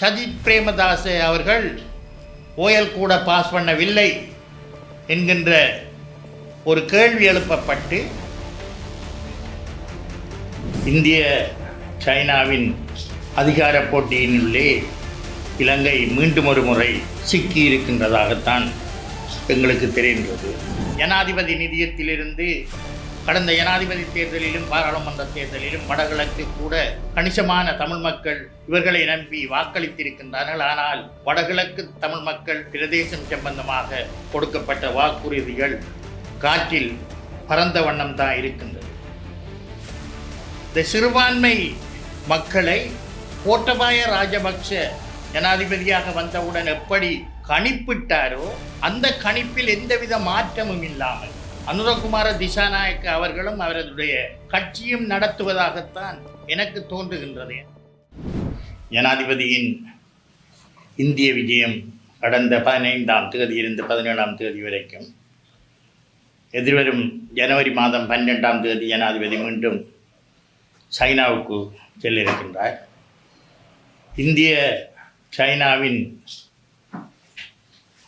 சஜித் பிரேமதாசே அவர்கள் ஓயல் கூட பாஸ் பண்ணவில்லை என்கின்ற ஒரு கேள்வி எழுப்பப்பட்டு இந்திய சைனாவின் அதிகார போட்டியினுள்ளே இலங்கை மீண்டும் ஒரு முறை சிக்கி இருக்கின்றதாகத்தான் எங்களுக்கு தெரிகின்றது. ஜனாதிபதி நிதியத்திலிருந்து கடந்த ஜனாதிபதி தேர்தலிலும் பாராளுமன்ற தேர்தலிலும் வடகிழக்கு கூட கணிசமான தமிழ் மக்கள் இவர்களை நம்பி வாக்களித்திருக்கின்றார்கள். ஆனால் வடகிழக்கு தமிழ் மக்கள் பிரதேசம் சம்பந்தமாக கொடுக்கப்பட்ட வாக்குறுதிகள் காற்றில் பரந்த வண்ணம் தான் இருக்கின்றது. இந்த சிறுபான்மை மக்களை கோட்டபாய ராஜபக்ஷ ஜனாதிபதியாக வந்தவுடன் எப்படி கணிப்பிட்டாரோ அந்த கணிப்பில் எந்தவித மாற்றமும் இல்லாமல் அனுரகுமார திசாநாயக்க அவர்களும் அவரதுடைய கட்சியும் நடத்துவதாகத்தான் எனக்கு தோன்றுகின்றது. ஜனாதிபதியின் இந்திய விஜயம் கடந்த பதினைந்தாம் தேதியிலிருந்து பதினேழாம் தேதி வரைக்கும் எதிர்வரும் ஜனவரி மாதம் பன்னெண்டாம் தேதி ஜனாதிபதி மீண்டும் சைனாவுக்கு செல்ல இருக்கின்றார் இந்திய சைனாவின்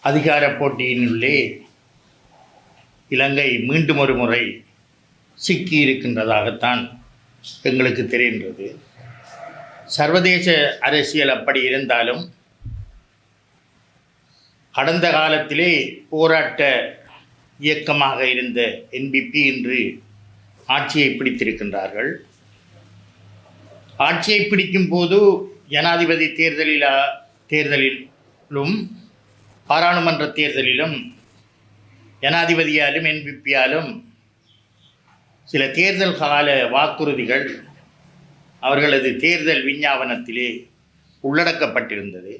அதிகார போட்டியினுள்ளே இலங்கை மீண்டும் ஒரு முறை சிக்கி இருக்கின்றதாகத்தான் எங்களுக்கு தெரிகின்றது. சர்வதேச அரசியல் அப்படி இருந்தாலும் கடந்த காலத்திலே போராட்ட இயக்கமாக இருந்த என்பிபி இன்று ஆட்சியை பிடித்திருக்கின்றார்கள். ஆட்சியை பிடிக்கும் போது ஜனாதிபதி தேர்தலில் தேர்தலிலும் பாராளுமன்ற தேர்தலிலும் ஜனாதிபதியாலும் என்பிபியாலும் சில தேர்தல் கால வாக்குறுதிகள் அவர்களது தேர்தல் விஞ்ஞாபனத்திலே உள்ளடக்கப்பட்டிருந்தது.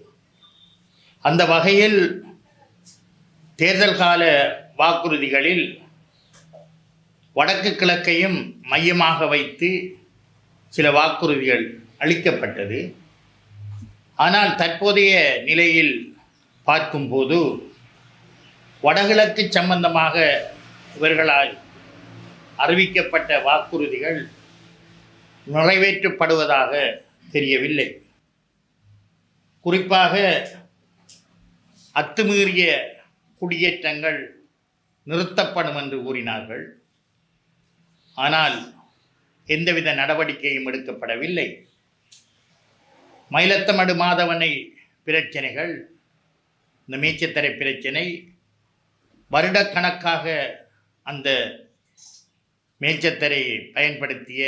அந்த வகையில் தேர்தல் கால வாக்குறுதிகளில் வடக்கு கிழக்கையும் மையமாக வைத்து சில வாக்குறுதிகள் அளிக்கப்பட்டது. ஆனால் தற்போதைய நிலையில் பார்க்கும்போது வடகிழக்கு சம்பந்தமாக இவர்களால் அறிவிக்கப்பட்ட வாக்குறுதிகள் நிறைவேற்றப்படுவதாக தெரியவில்லை. குறிப்பாக அத்துமீறிய குடியேற்றங்கள் நிறுத்தப்படும் என்று கூறினார்கள். ஆனால் எந்தவித நடவடிக்கையும் எடுக்கப்படவில்லை. மயிலத்தமடு மாதவனை பிரச்சனைகள் இந்த மீச்சத்தரை பிரச்சனை வருடக்கணக்காக அந்த மேச்சத்தரை பயன்படுத்திய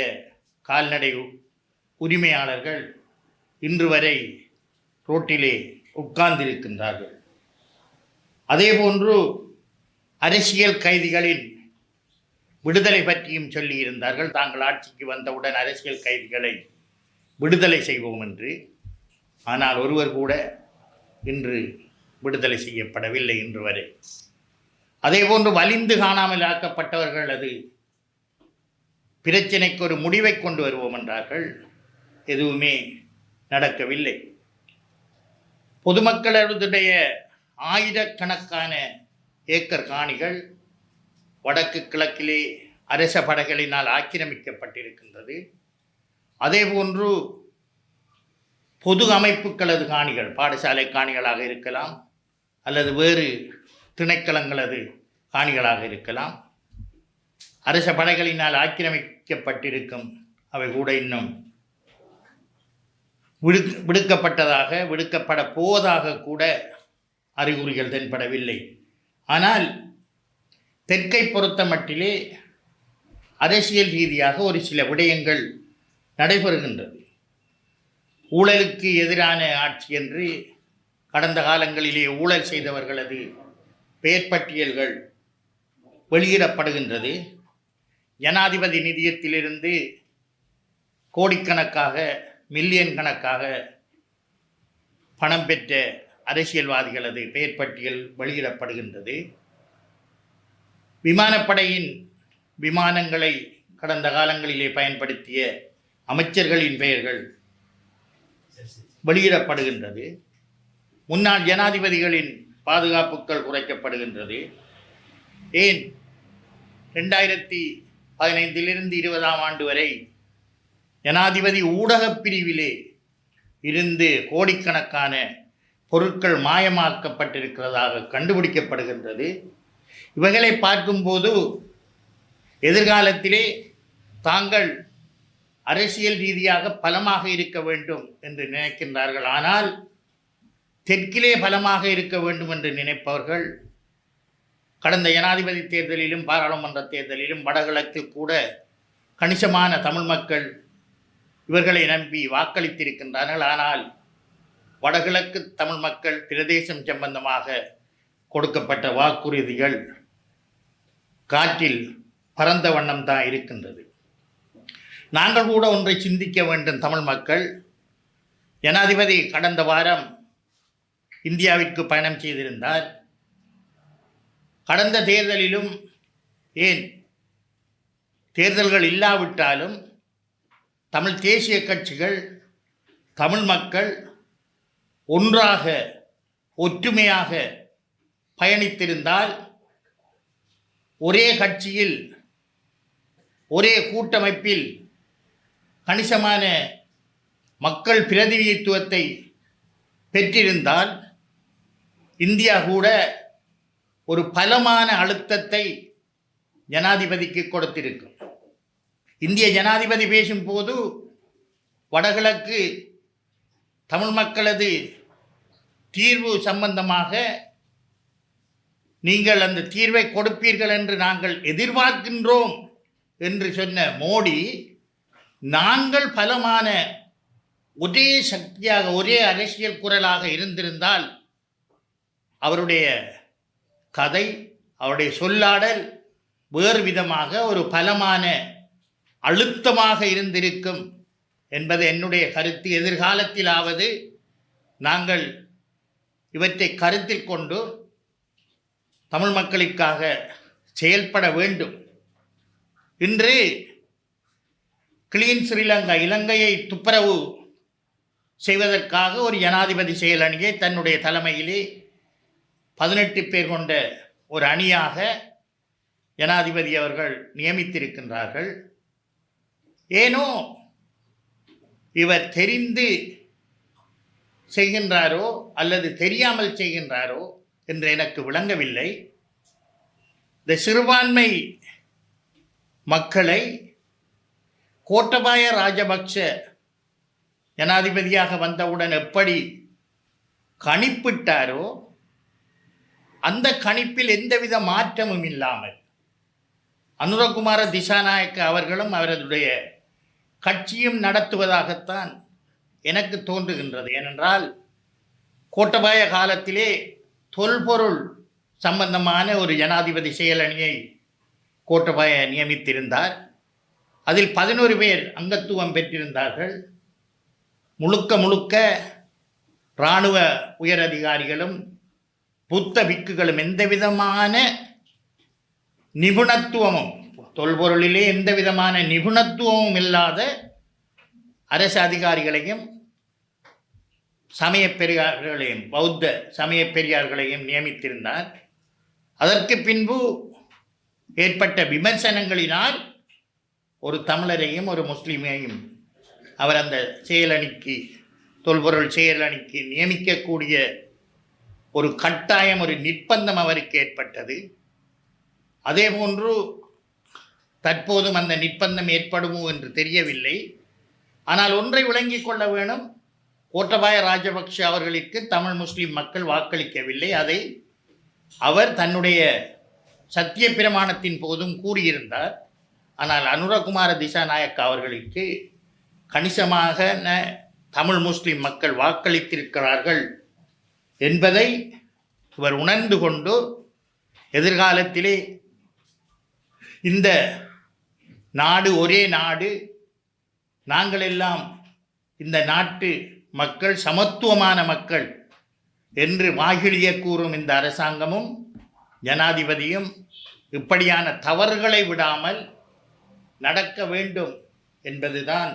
கால்நடை உரிமையாளர்கள் இன்று வரை ரோட்டிலே உட்கார்ந்திருக்கின்றார்கள். அதேபோன்று அரசியல் கைதிகளின் விடுதலை பற்றியும் சொல்லியிருந்தார்கள் தாங்கள் ஆட்சிக்கு வந்தவுடன் அரசியல் கைதிகளை விடுதலை செய்வோம் என்று. ஆனால் ஒருவர் கூட இன்று விடுதலை செய்யப்படவில்லை இன்று வரை. அதே போன்று வலிந்து காணாமல் ஆக்கப்பட்டவர்கள் அது. பிரச்சனைக்கு ஒரு முடிவை கொண்டு வருவோம் என்றார்கள். எதுவுமே நடக்கவில்லை. பொதுமக்களுடைய ஆயிரக்கணக்கான ஏக்கர் காணிகள் வடக்கு கிழக்கிலே அரச படைகளினால் ஆக்கிரமிக்கப்பட்டிருக்கின்றது. அதேபோன்று பொது அமைப்புகளது காணிகள் பாடசாலை காணிகளாக இருக்கலாம் அல்லது வேறு திணைக்களங்களது காணிகளாக இருக்கலாம். அரச படைகளினால் ஆக்கிரமிக்கப்பட்டிருக்கும் அவை கூட இன்னும் விடு விடுக்கப்பட்டதாக விடுக்கப்பட போவதாக கூட அறிகுறிகள் தென்படவில்லை. ஆனால் தெற்கை பொறுத்த மட்டிலே அரசியல் ரீதியாக ஒரு சில விடயங்கள் நடைபெறுகின்றது. ஊழலுக்கு எதிரான ஆட்சி என்று கடந்த காலங்களிலே ஊழல் செய்தவர்களது பெயர் பட்டியல்கள் வெளியிடப்படுகின்றது. ஜனாதிபதி நிதியத்திலிருந்து கோடிக்கணக்காக மில்லியன் கணக்காக பணம் பெற்ற அரசியல்வாதிகளது பெயர் பட்டியல் வெளியிடப்படுகின்றது. விமானப்படையின் விமானங்களை கடந்த காலங்களிலே பயன்படுத்திய அமைச்சர்களின் பெயர்கள் வெளியிடப்படுகின்றது. முன்னாள் ஜனாதிபதிகளின் பாதுகாப்புகள் குறைக்கப்படுகின்றது. ஏன்? ரெண்டாயிரத்தி பதினைந்திலிருந்து இருபதாம் ஆண்டு வரை ஜனாதிபதி ஊடகப் பிரிவிலே இருந்து கோடிக்கணக்கான பொருட்கள் மாயமாக்கப்பட்டிருக்கிறதாக கண்டுபிடிக்கப்படுகின்றது. இவைகளை பார்க்கும்போது எதிர்காலத்திலே தாங்கள் அரசியல் ரீதியாக பலமாக இருக்க வேண்டும் என்று நினைக்கின்றார்கள். ஆனால் தெற்கிலே பலமாக இருக்க வேண்டும் என்று நினைப்பவர்கள் கடந்த ஜனாதிபதி தேர்தலிலும் பாராளுமன்ற தேர்தலிலும் வடகிழக்கில் கூட கணிசமான தமிழ் மக்கள் இவர்களை நம்பி வாக்களித்திருக்கின்றார்கள். ஆனால் வடகிழக்கு தமிழ் மக்கள் பிரதேசம் சம்பந்தமாக கொடுக்கப்பட்ட வாக்குறுதிகள் காற்றில் பரந்த வண்ணம் தான் இருக்கின்றது. நாங்கள் கூட ஒன்றை சிந்திக்க வேண்டும் தமிழ் மக்கள். ஜனாதிபதி கடந்த வாரம் இந்தியாவிற்கு பயணம் செய்திருந்தார். கடந்த தேர்தலிலும் ஏன் தேர்தல்கள் இல்லாவிட்டாலும் தமிழ் தேசிய கட்சிகள் தமிழ் மக்கள் ஒன்றாக ஒற்றுமையாக பயணித்திருந்தால் ஒரே கட்சியில் ஒரே கூட்டமைப்பில் கணிசமான மக்கள் பிரதிநிதித்துவத்தை பெற்றிருந்தால் இந்தியா கூட ஒரு பலமான அழுத்தத்தை ஜனாதிபதிக்கு கொடுத்திருக்கும் இந்திய ஜனாதிபதி பேசும்போது வடகிழக்கு தமிழ் மக்களது தீர்வு சம்பந்தமாக நீங்கள் அந்த தீர்வை கொடுப்பீர்கள் என்று நாங்கள் எதிர்பார்க்கின்றோம் என்று சொன்ன மோடி நாங்கள் பலமான ஒரே சக்தியாக ஒரே அரசியல் குரலாக இருந்திருந்தால் அவருடைய கதை அவருடைய சொல்லாடல் வேறு விதமாக ஒரு பலமான அழுத்தமாக இருந்திருக்கும் என்பது என்னுடைய கருத்து. எதிர்காலத்திலாவது நாங்கள் இவற்றை கருத்தில் கொண்டு தமிழ் மக்களுக்காக செயல்பட வேண்டும். இன்று கிளீன் ஸ்ரீலங்கா இலங்கையை துப்புரவு செய்வதற்காக ஒரு ஜனாதிபதி செயலணியை தன்னுடைய தலைமையிலே பதினெட்டு பேர் கொண்ட ஒரு அணியாக ஜனாதிபதி அவர்கள் நியமித்திருக்கின்றார்கள். ஏனோ இவர் தெரிந்து செய்கின்றாரோ அல்லது தெரியாமல் செய்கின்றாரோ என்று எனக்கு விளங்கவில்லை. இந்த சிறுபான்மை மக்களை கோட்டபாய ராஜபக்ஷ ஜனாதிபதியாக வந்தவுடன் எப்படி கணிப்பிட்டாரோ அந்த கணிப்பில் எந்தவித மாற்றமும் இல்லாமல் அனுரகுமார திசாநாயக்க அவர்களும் அவரதுடைய கட்சியும் நடத்துவதாகத்தான் எனக்கு தோன்றுகின்றது. ஏனென்றால் கோட்டபாய காலத்திலே தொல்பொருள் சம்பந்தமான ஒரு ஜனாதிபதி செயலணியை கோட்டபாய நியமித்திருந்தார். அதில் பதினோரு பேர் அங்கத்துவம் பெற்றிருந்தார்கள். முழுக்க முழுக்க இராணுவ உயரதிகாரிகளும் புத்த விக்குகளும் எந்த விதமான நிபுணத்துவமும் தொல்பொருளிலே எந்த விதமான நிபுணத்துவமும் இல்லாத அரசு அதிகாரிகளையும் சமய பெரியார்களையும் பௌத்த சமய பெரியார்களையும் நியமித்திருந்தார். அதற்கு பின்பு ஏற்பட்ட விமர்சனங்களினால் ஒரு தமிழரையும் ஒரு முஸ்லீமையும் அவர் அந்த செயலணிக்கு தொல்பொருள் செயலணிக்கு நியமிக்கக்கூடிய ஒரு கட்டாயம் ஒரு நிர்பந்தம் அவருக்கு ஏற்பட்டது. அதே போன்று தற்போதும் அந்த நிர்பந்தம் ஏற்படுமோ என்று தெரியவில்லை. ஆனால் ஒன்றை விளங்கிக் கொள்ள வேணும். கோட்டபாய ராஜபக்ஷ அவர்களுக்கு தமிழ் முஸ்லிம் மக்கள் வாக்களிக்கவில்லை. அதை அவர் தன்னுடைய சத்திய பிரமாணத்தின் போதும் கூறியிருந்தார். ஆனால் அனுரகுமார திசாநாயக் அவர்களுக்கு கணிசமாக ந- தமிழ் முஸ்லிம் மக்கள் வாக்களித்திருக்கிறார்கள். என்பதை இவர் உணர்ந்து கொண்டு எதிர்காலத்திலே இந்த நாடு ஒரே நாடு நாங்கள் எல்லாம் இந்த நாட்டு மக்கள் சமத்துவமான மக்கள் என்று வாகிழிய கூறும் இந்த அரசாங்கமும் ஜனாதிபதியும் இப்படியான தவறுகளை விடாமல் நடக்க வேண்டும் என்பதுதான்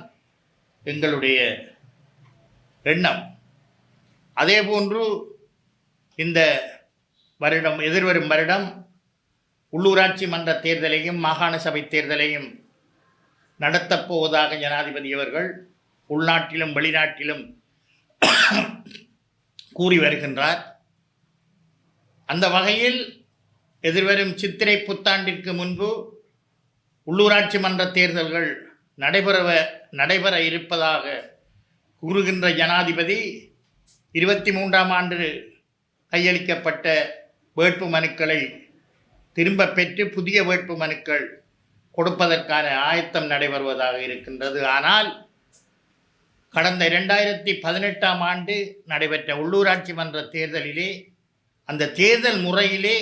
எங்களுடைய எண்ணம். அதேபோன்று இந்த வருடம் எதிர்வரும் வருடம் உள்ளூராட்சி மன்ற தேர்தலையும் மாகாண சபை தேர்தலையும் நடத்தப் போவதாக ஜனாதிபதி அவர்கள் உள்நாட்டிலும் வெளிநாட்டிலும் கூறி வருகின்றார். அந்த வகையில் எதிர்வரும் சித்திரை புத்தாண்டிற்கு முன்பு உள்ளூராட்சி மன்ற தேர்தல்கள் நடைபெறவ நடைபெற இருப்பதாக கூறுகின்ற ஜனாதிபதி இருபத்தி மூன்றாம் ஆண்டு கையளிக்கப்பட்ட வேட்பு மனுக்களை திரும்ப பெற்று புதிய வேட்பு மனுக்கள் கொடுப்பதற்கான ஆயத்தம் நடைபெறுவதாக இருக்கின்றது. ஆனால் கடந்த இரண்டாயிரத்தி பதினெட்டாம் ஆண்டு நடைபெற்ற உள்ளூராட்சி மன்ற தேர்தலிலே அந்த தேர்தல் முறையிலே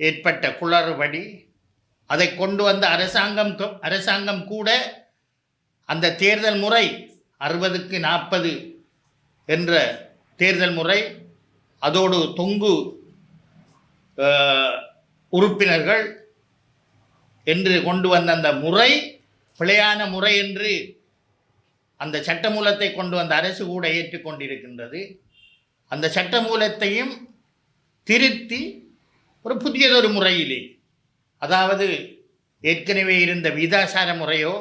ஏற்பட்ட குளறுபடி அதை கொண்டு வந்த அரசாங்கம் தொ- அரசாங்கம் கூட அந்த தேர்தல் முறை அறுபதுக்கு நாற்பது என்ற தேர்தல் முறை அதோடு தொங்கு உறுப்பினர்கள் என்று கொண்டு வந்த அந்த முறை பிழையான முறை என்று அந்த சட்டமூலத்தை கொண்டு வந்த அரசு கூட ஏற்றுக்கொண்டிருக்கின்றது. அந்த சட்டமூலத்தையும் திருத்தி ஒரு புதியதொரு முறையிலே அதாவது ஏற்கனவே இருந்த விதாசார முறையோ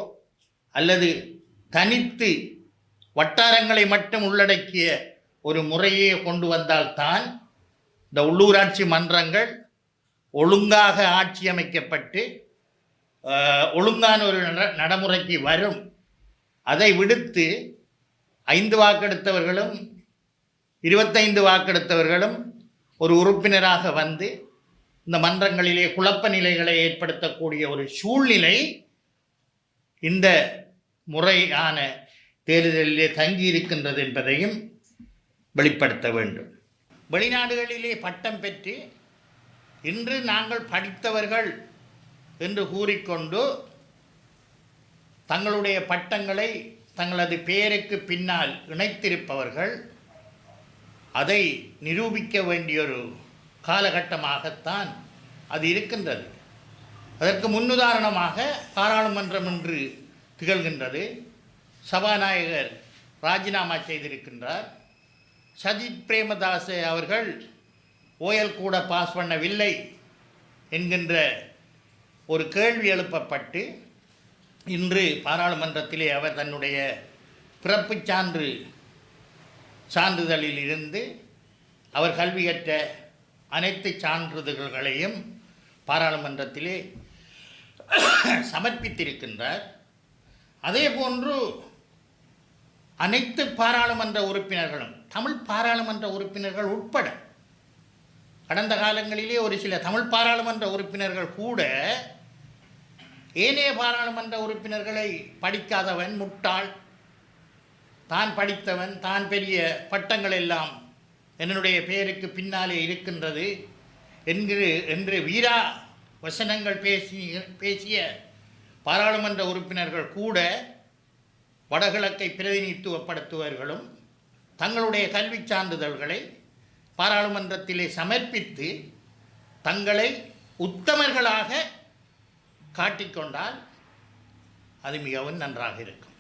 அல்லது தனித்து வட்டாரங்களை மட்டும் உள்ளடக்கிய ஒரு முறையை கொண்டு வந்தால்தான் இந்த உள்ளூராட்சி மன்றங்கள் ஒழுங்காக ஆட்சி அமைக்கப்பட்டு ஒழுங்கான ஒரு நட- நடைமுறைக்கு வரும். அதை விடுத்து ஐந்து வாக்கெடுத்தவர்களும் இருபத்தைந்து வாக்கெடுத்தவர்களும் ஒரு உறுப்பினராக வந்து இந்த மன்றங்களிலே குழப்ப நிலைகளை ஏற்படுத்தக்கூடிய ஒரு சூழ்நிலை இந்த முறையான தேர்தலிலே தங்கியிருக்கின்றது என்பதையும் வெளிப்படுத்த வேண்டும். வெளிநாடுகளிலே பட்டம் பெற்று இன்று நாங்கள் படித்தவர்கள் என்று கூறிக்கொண்டு தங்களுடைய பட்டங்களை தங்களது பெயருக்கு பின்னால் இணைத்திருப்பவர்கள் அதை நிரூபிக்க வேண்டியொரு காலகட்டமாகத்தான் அது இருக்கின்றது. அதற்கு முன்னுதாரணமாக பாராளுமன்றம் என்று திகழ்கின்றது. சபாநாயகர் ராஜினாமா செய்திருக்கின்றார். சஜித் பிரேமதாஸ் அவர்கள் ஓயல் கூட பாஸ் பண்ணவில்லை என்கின்ற ஒரு கேள்வி எழுப்பப்பட்டு இன்று பாராளுமன்றத்திலே அவர் தன்னுடைய பிறப்புச் சான்று சான்றிதழில் இருந்து அவர் கல்வி கற்ற அனைத்து சான்றிதழ்களையும் பாராளுமன்றத்திலே சமர்ப்பித்திருக்கின்றார். அதே போன்று அனைத்து பாராளுமன்ற உறுப்பினர்களும் தமிழ் பாராளுமன்ற உறுப்பினர்கள் உட்பட கடந்த காலங்களிலே ஒரு சில தமிழ் பாராளுமன்ற உறுப்பினர்கள் கூட ஏனைய பாராளுமன்ற உறுப்பினர்களை படிக்காதவன் முட்டாள் தான் படித்தவன் தான் பெரிய பட்டங்கள் எல்லாம் என்னுடைய பெயருக்கு பின்னாலே இருக்கின்றது என்கிற என்று வீரா வசனங்கள் பேசி பேசிய பாராளுமன்ற உறுப்பினர்கள் கூட வடகிழக்கை பிரதிநிதித்துவப்படுத்துவர்களும் தங்களுடைய கல்விச் சான்றிதழ்களை பாராளுமன்றத்திலே சமர்ப்பித்து தங்களை உத்தமர்களாக காட்டிக்கொண்டால் அது மிகவும் நன்றாக இருக்கும்.